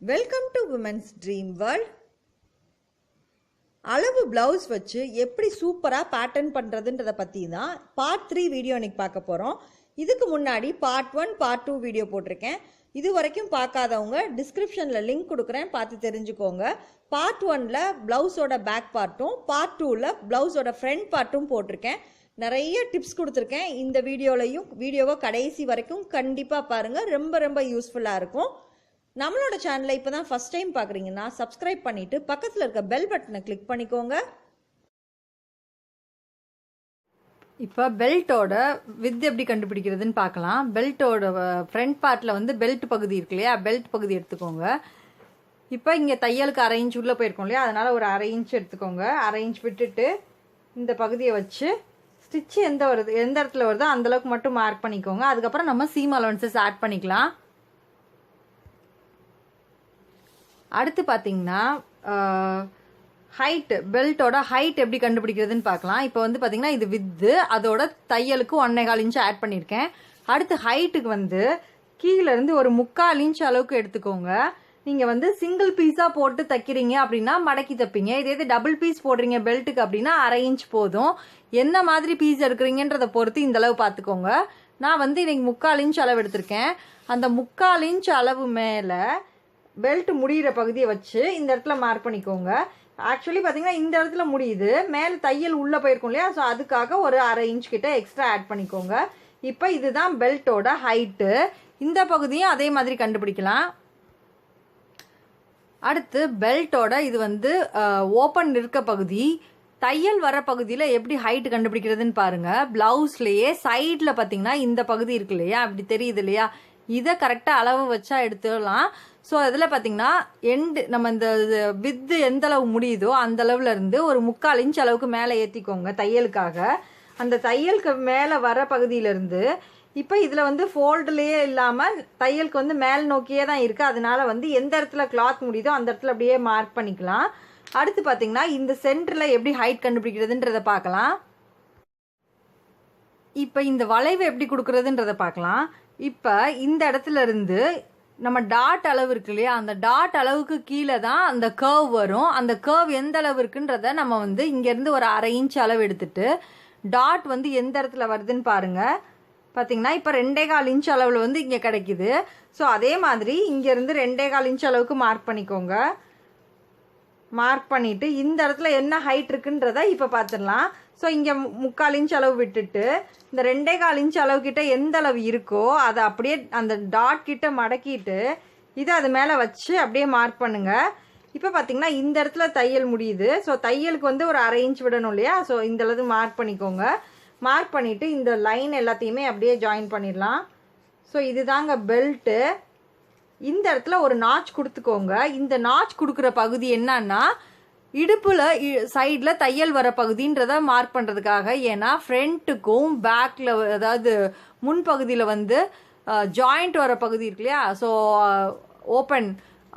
Welcome to women's dream world அளவு blouse வச்சு எப்படி சூப்பராக பேட்டர்ன் பண்ணுறதுன்றத பற்றி தான் பார்ட் த்ரீ வீடியோ இன்றைக்கி பார்க்க போகிறோம் இதுக்கு முன்னாடி part one part two video போட்டிருக்கேன். இது வரைக்கும் பார்க்காதவங்க டிஸ்கிரிப்ஷனில் லிங்க் கொடுக்குறேன். பார்த்து தெரிஞ்சுக்கோங்க. பார்ட் ஒனில் ப்ளவுஸோட பேக் பார்ட்டும் பார்ட் டூவில் ப்ளவுஸோட ஃப்ரண்ட் பார்ட்டும் போட்டிருக்கேன். நிறைய டிப்ஸ் கொடுத்துருக்கேன். இந்த வீடியோலையும் வீடியோவை கடைசி வரைக்கும் கண்டிப்பாக பாருங்கள் ரொம்ப ரொம்ப யூஸ்ஃபுல்லாக இருக்கும். நம்மளோட சேனலை இப்போ தான் ஃபஸ்ட் டைம் பார்க்குறீங்கன்னா சப்ஸ்கிரைப் பண்ணிவிட்டு பக்கத்தில் இருக்க பெல் பட்டனை கிளிக் பண்ணிக்கோங்க. இப்போ பெல்ட்டோட வித் எப்படி கண்டுபிடிக்கிறதுன்னு பார்க்கலாம். பெல்ட்டோட ஃப்ரண்ட் பார்ட்டில் வந்து பெல்ட் பகுதி இருக்கு இல்லையா? பெல்ட் பகுதி எடுத்துக்கோங்க. இப்போ இங்கே தையலுக்கு அரை இன்ச் உள்ளே போயிருக்கோம் இல்லையா? அதனால் ஒரு அரை இன்ச் எடுத்துக்கோங்க. அரை இன்ச் விட்டுட்டு இந்த பகுதியை வச்சு ஸ்டிச்சு எந்த வருது எந்த இடத்துல வருதோ அந்த அளவுக்கு மட்டும் மார்க் பண்ணிக்கோங்க. அதுக்கப்புறம் நம்ம சீம் அலவன்சஸ் ஆட் பண்ணிக்கலாம். அடுத்து பார்த்தீங்கன்னா ஹைட் பெல்ட்டோட ஹைட் எப்படி கண்டுபிடிக்கிறதுன்னு பார்க்கலாம். இப்போ வந்து பார்த்தீங்கன்னா இது வித்து அதோட தையலுக்கு ஒன்னே கால் இன்ச் ஆட் பண்ணியிருக்கேன். அடுத்து ஹைட்டுக்கு வந்து கீழேருந்து ஒரு முக்கால் இன்ச் அளவுக்கு எடுத்துக்கோங்க. நீங்கள் வந்து சிங்கிள் பீஸாக போட்டு தைக்கிறீங்க அப்படின்னா மடக்கி தைப்பீங்க. இதே இது டபுள் பீஸ் போடுறீங்க பெல்ட்டுக்கு அப்படின்னா அரை இன்ச் போதும். என்ன மாதிரி பீஸ் எடுக்கிறீங்கன்றதை பொறுத்து இந்த அளவு பார்த்துக்கோங்க. நான் வந்து இன்னைக்கு முக்கால் இன்ச் அளவு எடுத்திருக்கேன். அந்த முக்கால் இன்ச் அளவு மேலே பெல்ட் முடிகிற பகுதியை வச்சு இந்த இடத்துல மார்க் பண்ணிக்கோங்க. ஆக்சுவலி பார்த்தீங்கன்னா இந்த இடத்துல முடியுது. மேலே தையல் உள்ளே போயிருக்கும் இல்லையா? ஸோ அதுக்காக ஒரு அரை இன்ச் கிட்ட எக்ஸ்ட்ரா ஆட் பண்ணிக்கோங்க. இப்போ இதுதான் பெல்ட்டோட ஹைட்டு இந்த பகுதியும் அதே மாதிரி கண்டுபிடிக்கலாம். அடுத்து பெல்ட்டோட இது வந்து ஓப்பன் இருக்க பகுதி. தையல் வர பகுதியில் எப்படி ஹைட் கண்டுபிடிக்கிறதுன்னு பாருங்க. ப்ளவுஸ்லேயே சைடில் பார்த்தீங்கன்னா இந்த பகுதி இருக்கு இல்லையா? அப்படி தெரியுது இல்லையா? இதை கரெக்டாக அளவு வச்சா எடுத்துடலாம். ஸோ அதில் பார்த்தீங்கன்னா எண்டு நம்ம இந்த வித்து எந்த அளவு முடியுதோ அந்த அளவுல இருந்து ஒரு முக்கால் இன்ச் அளவுக்கு மேலே ஏற்றிக்கோங்க தையலுக்காக. அந்த தையலுக்கு மேலே வர பகுதியிலேருந்து இப்போ இதில் வந்து ஃபோல்டுலேயே இல்லாமல் தையலுக்கு வந்து மேல் நோக்கியே தான் இருக்குது அதனால வந்து எந்த இடத்துல கிளாத் முடியுதோ அந்த இடத்துல அப்படியே மார்க் பண்ணிக்கலாம். அடுத்து பார்த்தீங்கன்னா இந்த சென்டரில் எப்படி ஹைட் கண்டுபிடிக்கிறதுன்றதை பார்க்கலாம் இப்போ இந்த வளைவு எப்படி கொடுக்குறதுன்றதை பார்க்கலாம் இப்போ இந்த இடத்துல இருந்து நம்ம டாட் அளவு இருக்கு இல்லையா? அந்த டாட் அளவுக்கு கீழே தான் அந்த கர்வ் வரும். அந்த கர்வ் எந்த அளவு இருக்குன்றத நம்ம வந்து இங்கேருந்து ஒரு அரை இன்ச் அளவு எடுத்துட்டு டாட் வந்து எந்த இடத்துல வருதுன்னு பாருங்கள் பார்த்தீங்கன்னா இப்போ ரெண்டே கால் இன்ச் அளவில் வந்து இங்கே கிடைக்குது. ஸோ அதே மாதிரி இங்கேருந்து ரெண்டே கால் இன்ச் அளவுக்கு மார்க் பண்ணிக்கோங்க. மார்க் பண்ணிவிட்டு இந்த இடத்துல என்ன ஹைட் இருக்குன்றத இப்போ பார்த்துடலாம் ஸோ இங்கே முக்கால் இன்ச் அளவு விட்டுட்டு இந்த ரெண்டே கால் இன்ச் அளவு கிட்ட எந்த அளவு இருக்கோ அதை அப்படியே அந்த டாட் கிட்ட மடக்கிட்டு இதை அது மேலே வச்சு அப்படியே மார்க் பண்ணுங்கள் இப்போ பார்த்தீங்கன்னா இந்த இடத்துல தையல் முடியுது. ஸோ தையலுக்கு வந்து ஒரு அரை இன்ச் விடணும் இல்லையா? ஸோ இந்த அளவு மார்க் பண்ணிக்கோங்க. மார்க் பண்ணிவிட்டு இந்த லைன் எல்லாத்தையுமே அப்படியே ஜாயின் பண்ணிடலாம். ஸோ இதுதாங்க பெல்ட்டு இந்த இடத்துல ஒரு நாச் கொடுத்துக்கோங்க. இந்த நாச் கொடுக்குற பகுதி என்னன்னா இடுப்பில் சைடில் தையல் வர பகுதின்றத மார்க் பண்ணுறதுக்காக ஏன்னா ஃப்ரண்ட்டுக்கும் பேக்கில் அதாவது முன்பகுதியில் வந்து ஜாயிண்ட் வர பகுதி இருக்கு இல்லையா? ஸோ ஓப்பன்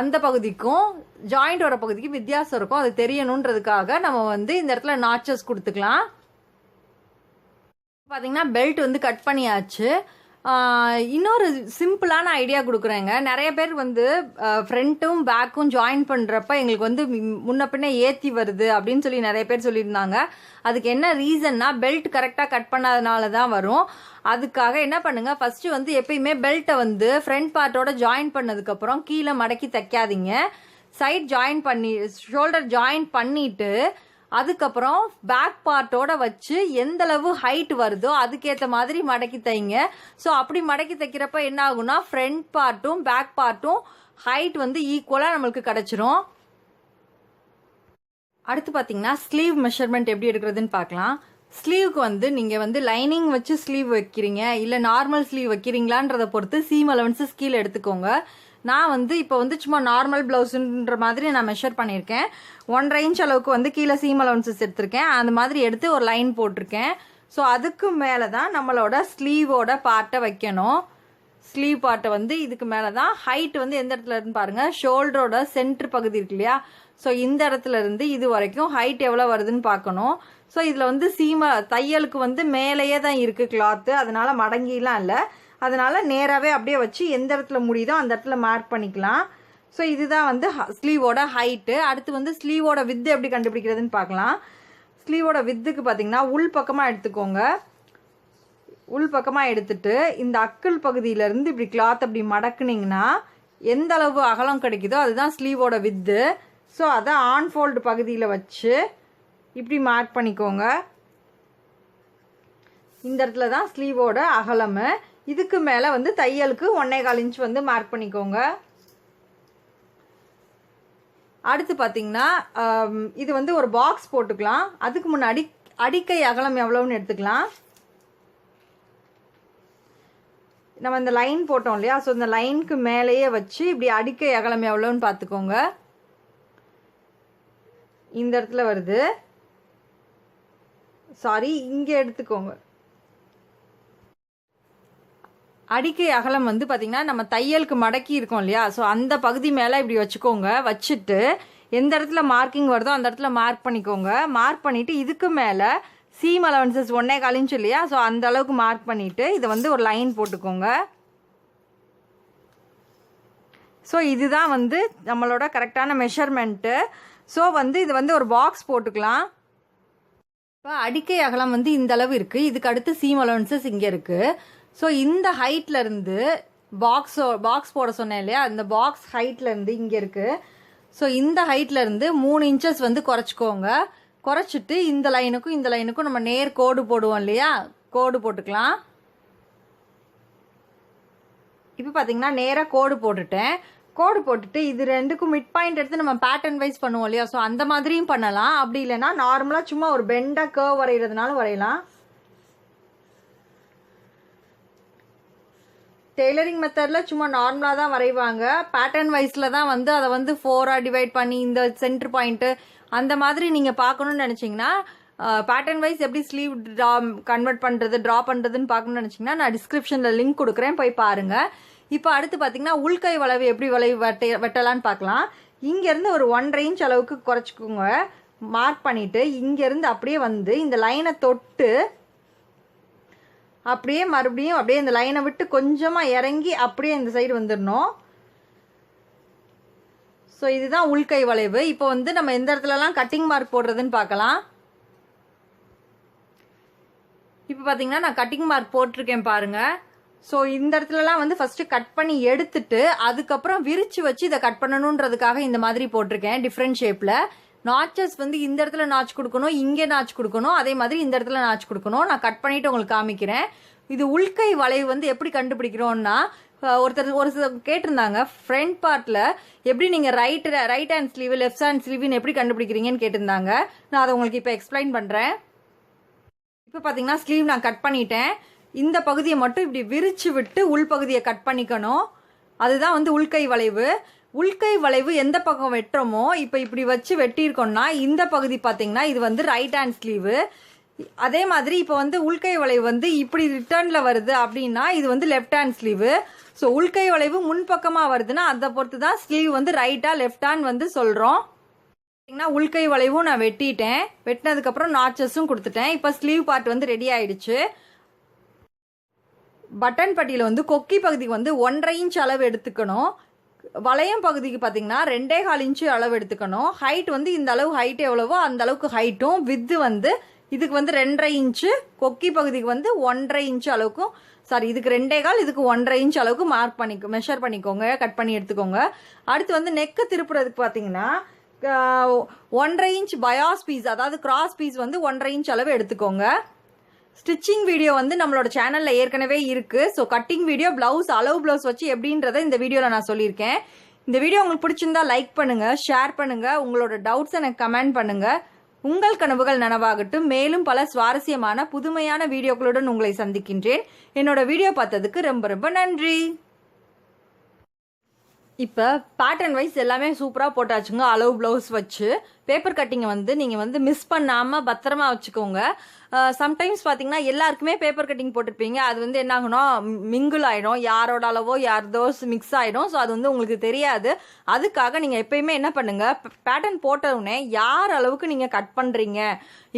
அந்த பகுதிக்கும் ஜாயிண்ட் வர பகுதிக்கு வித்தியாசம் இருக்கும். அது தெரியணுன்றதுக்காக நம்ம வந்து இந்த இடத்துல நாச்சஸ் கொடுத்துக்கலாம். பார்த்தீங்கன்னா பெல்ட் வந்து கட் பண்ணியாச்சு. இன்னொரு சிம்பிளான ஐடியா கொடுக்குறேங்க. நிறைய பேர் வந்து ஃப்ரண்ட்டும் பேக்கும் ஜாயின் பண்ணுறப்ப எங்களுக்கு வந்து முன்ன பின்னே ஏற்றி வருது அப்படின்னு சொல்லி நிறைய பேர் சொல்லியிருந்தாங்க. அதுக்கு என்ன ரீசன்னா பெல்ட் கரெக்டாக கட் பண்ணாதனால தான் வரும். அதுக்காக என்ன பண்ணுங்கள் ஃபஸ்ட்டு வந்து எப்பயுமே பெல்ட்டை வந்து ஃப்ரண்ட் பார்ட்டோட ஜாயின் பண்ணதுக்கப்புறம் கீழே மடக்கி தைக்காதீங்க. சைட் ஜாயின் பண்ணி ஷோல்டர் ஜாயின் பண்ணிவிட்டு அதுக்கப்புறம் பேக் பார்ட்டோட வச்சு எந்த அளவு ஹைட் வருதோ அதுக்கேற்ற மாதிரி மடக்கி தைங்க. ஸோ அப்படி மடக்கி தைக்கிறப்ப என்ன ஆகும்னா ஃப்ரண்ட் பார்ட்டும் பேக் பார்ட்டும் ஹைட் வந்து ஈக்குவலாக நம்மளுக்கு கிடச்சிரும். அடுத்து பார்த்தீங்கன்னா ஸ்லீவ் மெஷர்மெண்ட் எப்படி எடுக்கிறதுன்னு பார்க்கலாம். ஸ்லீவுக்கு வந்து நீங்கள் வந்து லைனிங் வச்சு ஸ்லீவ் வைக்கிறீங்க இல்லை நார்மல் ஸ்லீவ் வைக்கிறீங்களான்றதை பொறுத்து சீம் அலவன்ஸஸ் கீழே எடுத்துக்கோங்க. நான் வந்து இப்போ வந்து சும்மா நார்மல் ப்ளவுஸுன்ற மாதிரி நான் மெஷர் பண்ணியிருக்கேன். ஒன்றரை இன்ச் அளவுக்கு வந்து கீழே சீம் அலவன்சஸ் எடுத்திருக்கேன். அந்த மாதிரி எடுத்து ஒரு லைன் போட்டிருக்கேன். ஸோ அதுக்கு மேலே தான் நம்மளோட ஸ்லீவோட பார்ட்டை வைக்கணும். ஸ்லீவ் பார்ட்டை வந்து இதுக்கு மேலே தான் ஹைட் வந்து எந்த இடத்துல இருந்து பாருங்கள் ஷோல்டரோட சென்டர் பகுதி இருக்கு இல்லையா? ஸோ இந்த இடத்துல இருந்து இது வரைக்கும் ஹைட் எவ்வளோ வருதுன்னு பார்க்கணும். ஸோ இதில் வந்து சீம தையலுக்கு வந்து மேலேயே தான் இருக்குது கிளாத்து அதனால மடங்கிலாம் இல்லை. அதனால் நேராகவே அப்படியே வச்சு எந்த இடத்துல முடியுதோ அந்த இடத்துல மார்க் பண்ணிக்கலாம். ஸோ இதுதான் வந்து ஸ்லீவோட ஹைட்டு அடுத்து வந்து ஸ்லீவோட வித்து எப்படி கண்டுபிடிக்கிறதுன்னு பார்க்கலாம். ஸ்லீவோட வித்துக்கு பார்த்தீங்கன்னா உள் பக்கமாக எடுத்துக்கோங்க. உள் பக்கமாக எடுத்துட்டு இந்த அக்கல் பகுதியிலேருந்து இப்படி கிளாத் அப்படி மடக்குனீங்கன்னா எந்த அளவு அகலம் கிடைக்குதோ அதுதான் ஸ்லீவோட வித்து ஸோ அதை ஆன்ஃபோல்டு பகுதியில் வச்சு இப்படி மார்க் பண்ணிக்கோங்க. இந்த இடத்துல தான் ஸ்லீவோட அகலம். இதுக்கு மேலே வந்து தையலுக்கு ஒன்னே கால் இன்ச் வந்து மார்க் பண்ணிக்கோங்க. அடுத்து பார்த்தீங்கன்னா இது வந்து ஒரு பாக்ஸ் போட்டுக்கலாம். அதுக்கு முன்னாடி அடிக்கை அகலம் எவ்வளோன்னு எடுத்துக்கலாம். நம்ம இந்த லைன் போட்டோம் இல்லையா? ஸோ இந்த லைனுக்கு மேலேயே வச்சு இப்படி அடிக்கை அகலம் எவ்வளோன்னு பார்த்துக்கோங்க இந்த இடத்துல வருது. சாரி இங்கே எடுத்துக்கோங்க. அடிக்கை அகலம் வந்து பார்த்தீங்கன்னா நம்ம தையலுக்கு மடக்கி இருக்கோம் இல்லையா? ஸோ அந்த பகுதி மேலே இப்படி வச்சுக்கோங்க. வச்சுட்டு எந்த இடத்துல மார்க்கிங் வருதோ அந்த இடத்துல மார்க் பண்ணிக்கோங்க. மார்க் பண்ணிவிட்டு இதுக்கு மேலே சீம் அலவன்சஸ் ஒன்னே காலிஞ்சு இல்லையா? ஸோ அந்த அளவுக்கு மார்க் பண்ணிவிட்டு இதை வந்து ஒரு லைன் போட்டுக்கோங்க. ஸோ இதுதான் வந்து நம்மளோட கரெக்டான மெஷர்மெண்ட்டு ஸோ வந்து இது வந்து ஒரு பாக்ஸ் போட்டுக்கலாம். இப்போ அடிக்கை அகலம் வந்து இந்த அளவு இருக்குது இதுக்கு அடுத்து சீம் அலவன்சஸ் இங்கே இருக்குது ஸோ இந்த ஹைட்லேருந்து பாக்ஸோ பாக்ஸ் போட சொன்னேன் இல்லையா? அந்த பாக்ஸ் ஹைட்லேருந்து இங்கே இருக்குது ஸோ இந்த ஹைட்லேருந்து மூணு இன்ச்சஸ் வந்து குறைச்சிக்கோங்க. குறைச்சிட்டு இந்த லைனுக்கும் இந்த லைனுக்கும் நம்ம நேர் கோடு போடுவோம் இல்லையா? கோடு போட்டுக்கலாம். இப்போ பார்த்தீங்கன்னா நேராக கோடு போட்டுட்டேன். கோடு போட்டுட்டு இது ரெண்டுக்கும் மிட் பாயிண்ட் எடுத்து நம்ம பேட்டர்ன் வைஸ் பண்ணுவோம் இல்லையா? ஸோ அந்த மாதிரியும் பண்ணலாம். அப்படி இல்லைன்னா நார்மலாக சும்மா ஒரு பெண்டாக கேர்வ் வரைகிறதுனால வரையலாம். டெய்லரிங் மெத்தடில் சும்மா நார்மலாக தான் வரைவாங்க. பேட்டர்ன் வைஸில் தான் வந்து அதை வந்து ஃபோராக டிவைட் பண்ணி இந்த சென்டர் பாயிண்ட்டு அந்த மாதிரி நீங்கள் பார்க்கணுன்னு நினச்சிங்கன்னா பேட்டர்ன் வைஸ் எப்படி ஸ்லீவ் ட்ரா கன்வெர்ட் பண்ணுறது ட்ரா பண்ணுறதுன்னு பார்க்கணும்னு நினச்சிங்கன்னா நான் டிஸ்கிரிப்ஷனில் லிங்க் கொடுக்குறேன். போய் பாருங்கள் இப்போ அடுத்து பார்த்தீங்கன்னா உள்கை வளைவு எப்படி வளைவு வெட்ட வெட்டலான்னு பார்க்கலாம். இங்கேருந்து ஒரு ஒன்றரை ரேஞ்ச் அளவுக்கு குறைச்சிக்கோங்க. மார்க் பண்ணிவிட்டு இங்கேருந்து அப்படியே வந்து இந்த லைனை தொட்டு அப்படியே மறுபடியும் அப்படியே இந்த லைனை விட்டு கொஞ்சமாக இறங்கி அப்படியே இந்த சைடு வந்துடணும். ஸோ இதுதான் உள்கை வளைவு. இப்போ வந்து நம்ம எந்த இடத்துலலாம் கட்டிங் மார்க் போடுறதுன்னு பார்க்கலாம். இப்போ பார்த்தீங்கன்னா நான் கட்டிங் மார்க் போட்டிருக்கேன் பாருங்க. ஸோ இந்த இடத்துலலாம் வந்து ஃபஸ்ட்டு கட் பண்ணி எடுத்துட்டு அதுக்கப்புறம் விரிச்சு வச்சு இதை கட் பண்ணணுன்றதுக்காக இந்த மாதிரி போட்டிருக்கேன் டிஃப்ரெண்ட் ஷேப்பில் நாச்சஸ் வந்து இந்த இடத்துல நாச் கொடுக்கணும் இங்கே நாச் கொடுக்கணும் அதே மாதிரி இந்த இடத்துல நாச் கொடுக்கணும். நான் கட் பண்ணிட்டு உங்களுக்கு காமிக்கிறேன். இது உள்கை வளைவு வந்து எப்படி கண்டுபிடிக்கிறோம்னா ஒருத்தர் ஒரு சில கேட்டிருந்தாங்க ஃப்ரண்ட் பார்ட்டில் எப்படி நீங்கள் right right hand sleeve left hand ஸ்லீவ்னு எப்படி கண்டுபிடிக்கிறீங்கன்னு கேட்டிருந்தாங்க. நான் அதை உங்களுக்கு இப்போ எக்ஸ்பிளைன் பண்ணுறேன் இப்போ பார்த்தீங்கன்னா ஸ்லீவ் நான் கட் பண்ணிட்டேன். இந்த பகுதியை மட்டும் இப்படி விரிச்சு விட்டு உள்பகுதியை கட் பண்ணிக்கணும். அதுதான் வந்து உள்கை வளைவு. உள்கை வளைவு எந்த பக்கம் வெட்டுறோமோ இப்போ இப்படி வச்சு வெட்டியிருக்கோம்னா இந்த பகுதி பார்த்தீங்கன்னா இது வந்து ரைட் ஹேண்ட் ஸ்லீவு அதே மாதிரி இப்போ வந்து உள்கை வளைவு வந்து இப்படி ரிட்டர்னில் வருது அப்படின்னா இது வந்து லெஃப்ட் ஹேண்ட் ஸ்லீவு ஸோ உள்கை வளைவு முன்பக்கமாக வருதுன்னா அதை பொறுத்து தான் ஸ்லீவ் வந்து ரைட்டாக லெஃப்ட் ஹேண்ட் வந்து சொல்கிறோம் பார்த்தீங்கன்னா உள்கை வளைவும் நான் வெட்டிட்டேன். வெட்டினதுக்கப்புறம் நாச்சஸும் கொடுத்துட்டேன். இப்போ ஸ்லீவ் பார்ட் வந்து ரெடி ஆயிடுச்சு. பட்டன் பட்டியில் வந்து கொக்கி பகுதிக்கு வந்து ஒன்றரை இன்ச் அளவு எடுத்துக்கணும். வளையம் பகுதிக்கு பார்த்தீங்கன்னா ரெண்டே கால் இன்ச்சு அளவு எடுத்துக்கணும். ஹைட் வந்து இந்த அளவு ஹைட் எவ்வளவோ அந்த அளவுக்கு ஹைட்டும் வித்து வந்து இதுக்கு வந்து ரெண்டரை இன்ச்சு கொக்கி பகுதிக்கு வந்து ஒன்றரை இன்ச்சு அளவுக்கும் சாரி இதுக்கு ரெண்டே கால் இதுக்கு ஒன்றரை இன்ச் அளவுக்கு மார்க் பண்ணிக்கோ மெஷர் பண்ணிக்கோங்க கட் பண்ணி எடுத்துக்கோங்க. அடுத்து வந்து நெக்கு திருப்புறதுக்கு பார்த்தீங்கன்னா ஒன்றரை இன்ச் பயாஸ் பீஸ் அதாவது கிராஸ் பீஸ் வந்து ஒன்றரை இன்ச் அளவு எடுத்துக்கோங்க. ஸ்டிச்சிங் வீடியோ வந்து நம்மளோட சேனலில் ஏற்கனவே இருக்குது ஸோ கட்டிங் வீடியோ ப்ளவுஸ் அளவு ப்ளவுஸ் வச்சு எப்படின்றத இந்த வீடியோவில் நான் சொல்லியிருக்கேன். இந்த வீடியோ உங்களுக்கு பிடிச்சிருந்தா லைக் பண்ணுங்கள் ஷேர் பண்ணுங்கள் உங்களோட டவுட்ஸ் எனக்கு கமெண்ட் பண்ணுங்கள் உங்கள் கனவுகள் நனவாகட்டும். மேலும் பல சுவாரஸ்யமான புதுமையான வீடியோக்களுடன் உங்களை சந்திக்கின்றேன். என்னோட வீடியோ பார்த்ததுக்கு ரொம்ப ரொம்ப நன்றி. இப்போ பேட்டர்ன் வைஸ் எல்லாமே சூப்பராக போட்டாச்சுங்க அளவு ப்ளவுஸ் வச்சு. பேப்பர் கட்டிங்கை வந்து நீங்கள் வந்து மிஸ் பண்ணாமல் பத்திரமா வச்சுக்கோங்க. சம்டைம்ஸ் பார்த்தீங்கன்னா எல்லாருக்குமே பேப்பர் கட்டிங் போட்டிருப்பீங்க. அது வந்து என்ன ஆகும்னா மிங்கிள் ஆகிடும் யாரோட அளவோ யாரதோ மிக்ஸ் ஆகிடும் ஸோ அது வந்து உங்களுக்கு தெரியாது. அதுக்காக நீங்கள் எப்பயுமே என்ன பண்ணுங்கள் பேட்டர்ன் போட்டவுடனே யார் அளவுக்கு நீங்கள் கட் பண்ணுறீங்க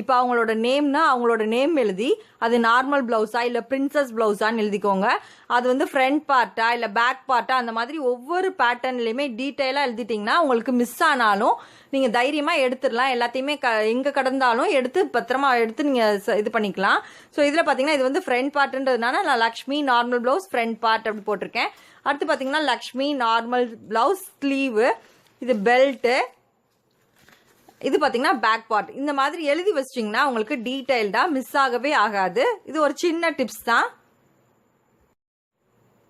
இப்போ அவங்களோட நேம்னா அவங்களோட நேம் எழுதி அது நார்மல் ப்ளவுஸா இல்லை பிரின்சஸ் ப்ளவுஸான்னு எழுதிக்கோங்க. அது வந்து ஃப்ரண்ட் பார்ட்டா இல்லை பேக் பார்ட்டா அந்த மாதிரி ஒவ்வொரு பேட்டர்ன்லையுமே டீட்டெயிலாக எழுதிட்டிங்கன்னா உங்களுக்கு மிஸ் ஆனாலும் நீங்கள் தைரியமாக எடுத்துடலாம். எல்லாத்தையுமே க எங்கே கடந்தாலும் எடுத்து பத்திரமா எடுத்து நீங்கள் இது பண்ணிக்கலாம். ஸோ இதில் பார்த்தீங்கன்னா இது வந்து ஃப்ரண்ட் பார்ட்டுன்றதுனால நான் Lakshmi normal blouse front part அப்படி போட்டிருக்கேன். அடுத்து பார்த்தீங்கன்னா லக்ஷ்மி நார்மல் ப்ளவுஸ் ஸ்லீவு இது பெல்ட்டு இது பார்த்தீங்கன்னா பேக் பார்ட் இந்த மாதிரி எழுதி வச்சிட்டிங்கன்னா உங்களுக்கு டீட்டெயில்டாக மிஸ் ஆகவே ஆகாது. இது ஒரு சின்ன டிப்ஸ் தான்.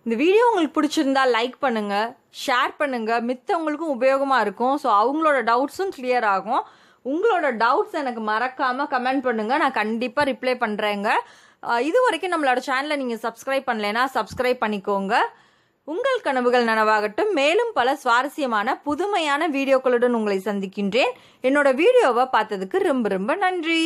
இந்த வீடியோ உங்களுக்கு பிடிச்சிருந்தா லைக் பண்ணுங்கள் ஷேர் பண்ணுங்கள் மித்தவங்களுக்கும் உபயோகமாக இருக்கும். ஸோ அவங்களோட டவுட்ஸும் கிளியர் ஆகும். உங்களோட டவுட்ஸ் எனக்கு மறக்காமல் கமெண்ட் பண்ணுங்கள் நான் கண்டிப்பாக ரிப்ளை பண்ணுறேங்க இது வரைக்கும் நம்மளோட சேனலை நீங்கள் சப்ஸ்கிரைப் பண்ணலைன்னா சப்ஸ்கிரைப் பண்ணிக்கோங்க. உங்கள் கனவுகள் நனவாகட்டும். மேலும் பல சுவாரஸ்யமான புதுமையான வீடியோக்களுடன் உங்களை சந்திக்கின்றேன். என்னோட வீடியோவை பார்த்ததுக்கு ரொம்ப ரொம்ப நன்றி.